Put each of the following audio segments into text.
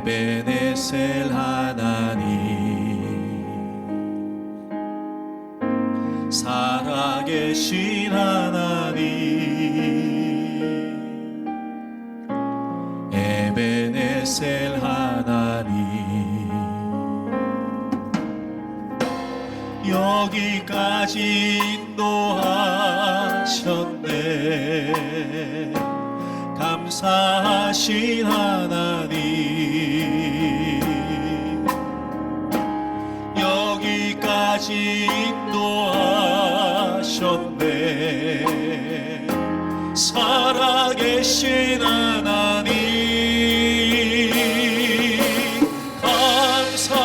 에베네셀 하나님. 살아계신 하나님. 에베네셀 하나님. 여기까지 인도하셨네 감사하신 하나님. 여기까지 인도하셨네. 살아계신 하나님.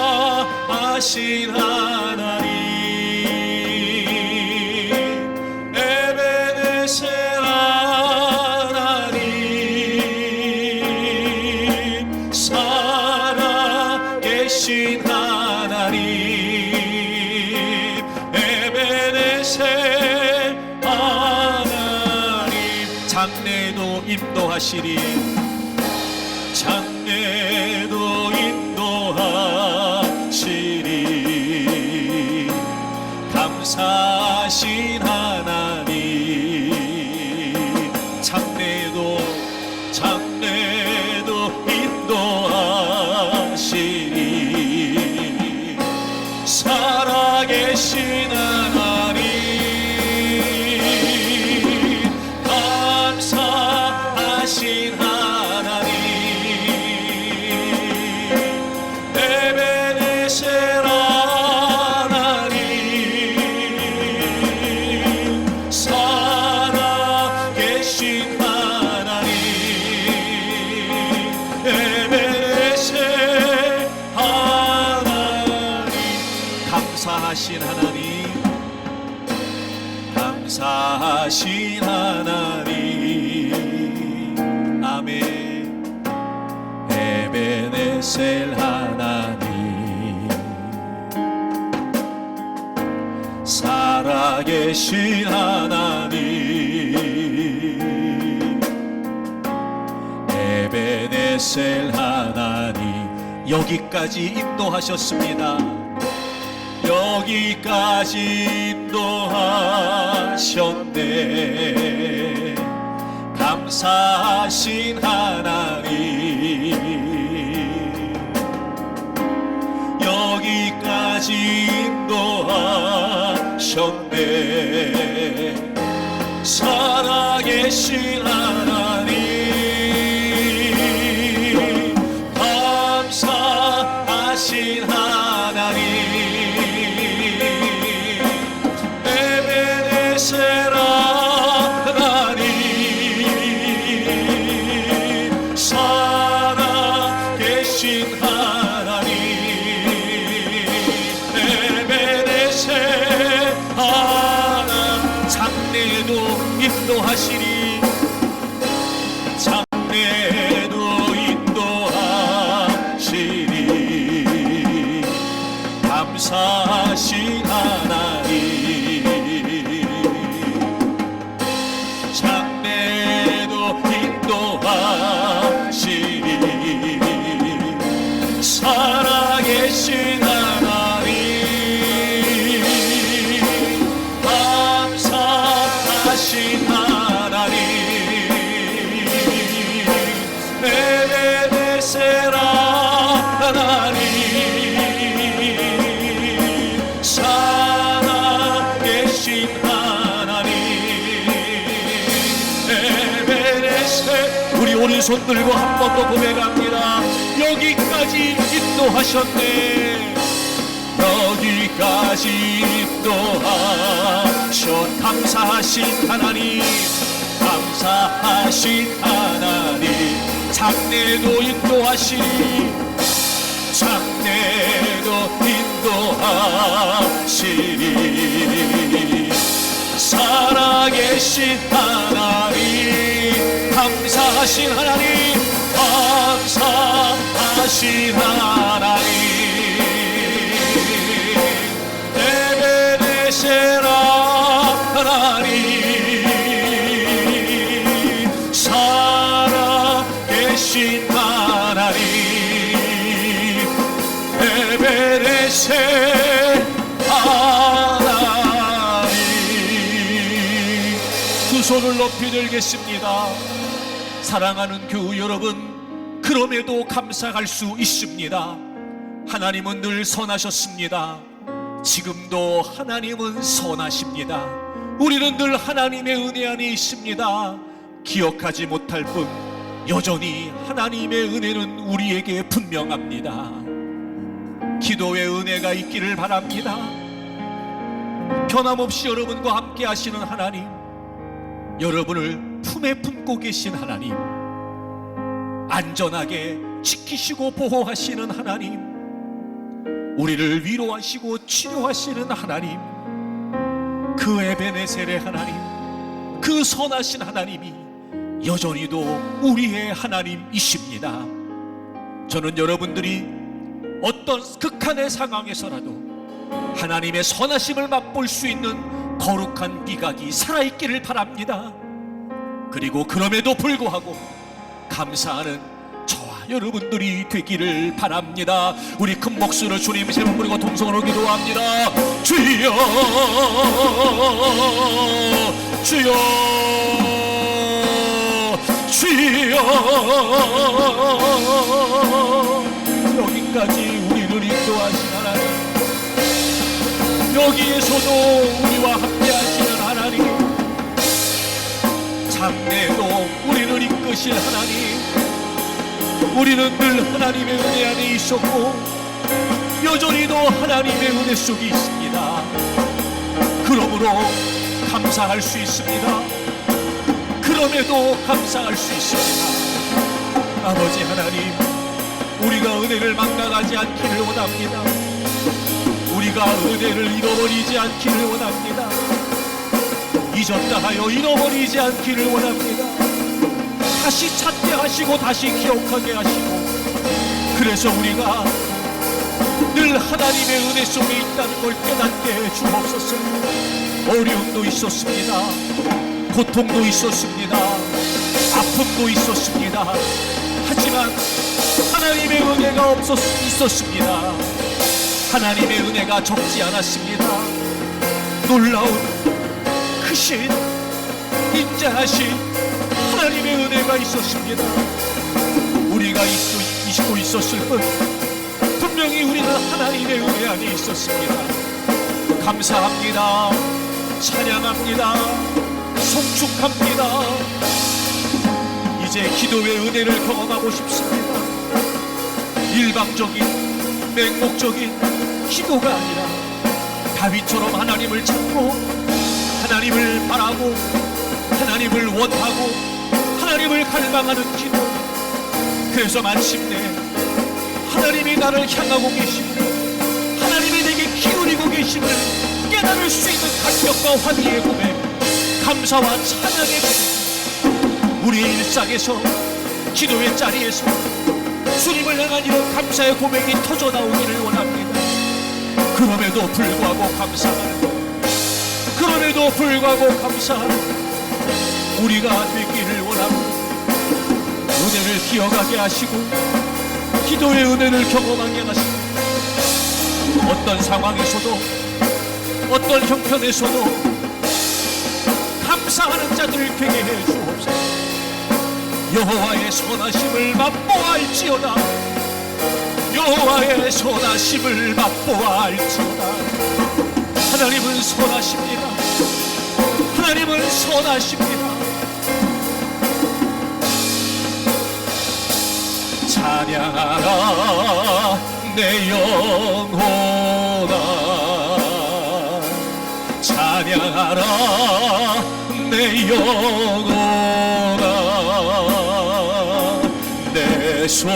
감사하신 하나님 에베네셀 하나님 장래도 인도하시리. 장래도 에베네셀 하나님. 살아계신 하나님. 에베네셀 하나님 여기까지 인도하셨습니다. 여기까지 인도하셨네. 감사하신 하나님 인도하셨네. 살아계신 하 하시리. 장래도 인도하시리. 감사하신 하나님. 장래도 인도하 우리 오른손 들고 한 번 더 고백합니다. 여기까지 인도하셨네. 여기까지 인도하셨 감사하신 하나님. 감사하신 하나님. 장래도 인도하시니 장래도 인도하시니 살아계신 하나님 감사하신 하나님 감사하신 하나님. 내게 되시라 하나님 살아계신 하나님. 에베레세 손을 높이 들겠습니다. 사랑하는 교우 여러분, 그럼에도 감사할 수 있습니다. 하나님은 늘 선하셨습니다. 지금도 하나님은 선하십니다. 우리는 늘 하나님의 은혜 안에 있습니다. 기억하지 못할 뿐 여전히 하나님의 은혜는 우리에게 분명합니다. 기도의 은혜가 있기를 바랍니다. 변함없이 여러분과 함께 하시는 하나님, 여러분을 품에 품고 계신 하나님, 안전하게 지키시고 보호하시는 하나님, 우리를 위로하시고 치료하시는 하나님, 그 에베네셀의 하나님, 그 선하신 하나님이 여전히도 우리의 하나님이십니다. 저는 여러분들이 어떤 극한의 상황에서라도 하나님의 선하심을 맛볼 수 있는 거룩한 미각이 살아있기를 바랍니다. 그리고 그럼에도 불구하고 감사하는 저와 여러분들이 되기를 바랍니다. 우리 큰 목소리로 주님 세번 부르고 동성으로 기도합니다. 주여, 주여, 주여. 여기까지 우리를 인도하신 하나님. 여기에서도 우리와 함께 장래에도 우리를 이끄실 하나님. 우리는 늘 하나님의 은혜 안에 있었고 여전히도 하나님의 은혜 속에 있습니다. 그러므로 감사할 수 있습니다. 그럼에도 감사할 수 있습니다. 아버지 하나님 우리가 은혜를 망각하지 않기를 원합니다. 우리가 은혜를 잃어버리지 않기를 원합니다. 잊었다 하여 잃어버리지 않기를 원합니다. 다시 찾게 하시고 다시 기억하게 하시고 그래서 우리가 늘 하나님의 은혜 속에 있다는 걸 깨닫게 해 주옵소서. 어려움도 있었습니다. 고통도 있었습니다. 아픔도 있었습니다. 하지만 하나님의 은혜가 없었 있었습니다. 하나님의 은혜가 적지 않았습니다. 놀라운 크신 인자하신 하나님의 은혜가 있었습니다. 우리가 잊고 있었을 뿐 분명히 우리는 하나님의 은혜 안에 있었습니다. 감사합니다. 찬양합니다. 송축합니다. 이제 기도의 은혜를 경험하고 싶습니다. 일방적인 맹목적인 기도가 아니라 다윗처럼 하나님을 찾고 하나님을 바라고 하나님을 원하고 하나님을 갈망하는 기도 그래서 마침내 하나님이 나를 향하고 계시고 하나님이 내게 기울이고 계심을 깨달을 수 있는 감격과 환희의 고백 감사와 찬양의 고백 우리의 일상에서 기도의 자리에서 주님을 향한 이런 감사의 고백이 터져 나오기를 원합니다. 그럼에도 불구하고 감사하는 그럼에도 불구하고 감사하는 우리가 되기를 원합니다. 은혜를 기억하게 하시고 기도의 은혜를 경험하게 하시고 어떤 상황에서도 어떤 형편에서도 감사하는 자들을 되게 해 주옵소서. 여호와의 선하심을 맛보아할지어다 여호와의 선하심을 맛보아할지어다 하나님은 선하십니다. 하나님은 선하십니다. 찬양하라 내 영혼아. 찬양하라 내 영혼아. 내속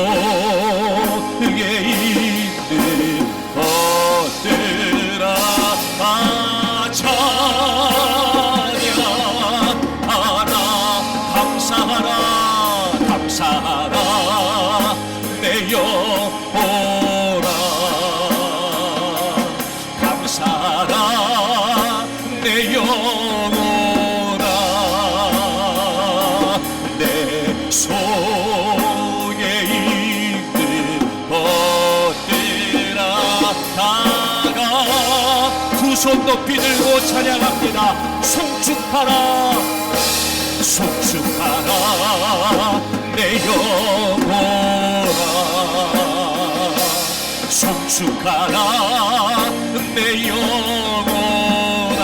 손 높이 들고 찬양합니다. 송축하라 송축하라 내 영혼아. 송축하라 내 영혼아.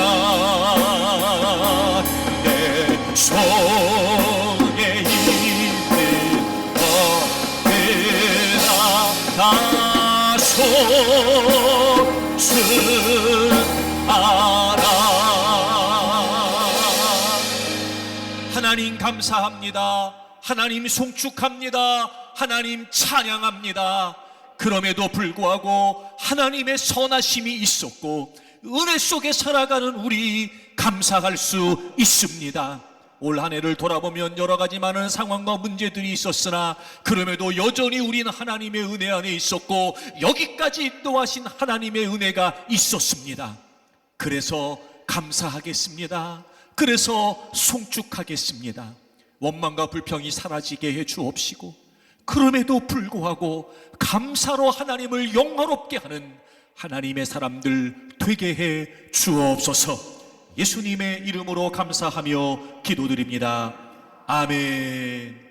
내 손에 있는 어디나 다 송축 감사합니다. 하나님 송축합니다. 하나님 찬양합니다. 그럼에도 불구하고 하나님의 선하심이 있었고 은혜 속에 살아가는 우리 감사할 수 있습니다. 올 한 해를 돌아보면 여러 가지 많은 상황과 문제들이 있었으나 그럼에도 여전히 우리는 하나님의 은혜 안에 있었고 여기까지 인도하신 하나님의 은혜가 있었습니다. 그래서 감사하겠습니다. 그래서 송축하겠습니다. 원망과 불평이 사라지게 해 주옵시고, 그럼에도 불구하고 감사로 하나님을 영화롭게 하는 하나님의 사람들 되게 해 주옵소서. 예수님의 이름으로 감사하며 기도드립니다. 아멘.